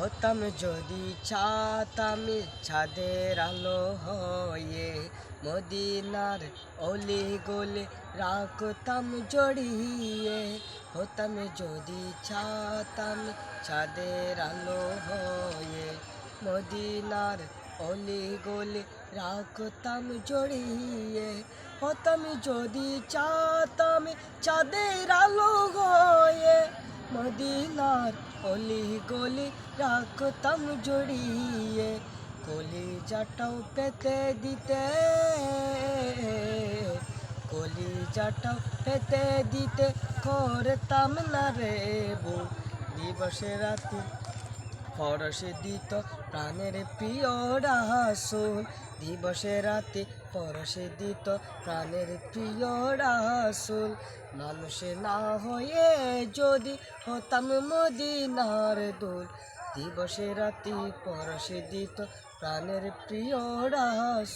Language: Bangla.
হতাম যদি ছাতামি ছাদের আলো হয়ে, মদিনার অলি গলে রাখতাম জড়িয়ে। হতাম যদি ছাতাম ছাদের আলো হয়ে, মদিনার অলি গলে রাখতাম জড়িয়ে। হতাম যদি চাতাম চাঁদের আলো হয়ে মদিনার অলি গলি রাখতাম জড়িয়ে কলি জাটাও পেতে দিতে। কলি জাটাও পেতে দিতে করতাম না রে বউ, দিবসে রাতে পরশে দিত প্রাণের প্রিয় রাসুল। দিবসে রাতে পরশে দিত প্রাণের প্রিয় রাসুল। মানুষে না হয়ে যদি হতাম মদিনার দোল। দিবসে রাতে পরশে দিত প্রাণের প্রিয় রাসুল।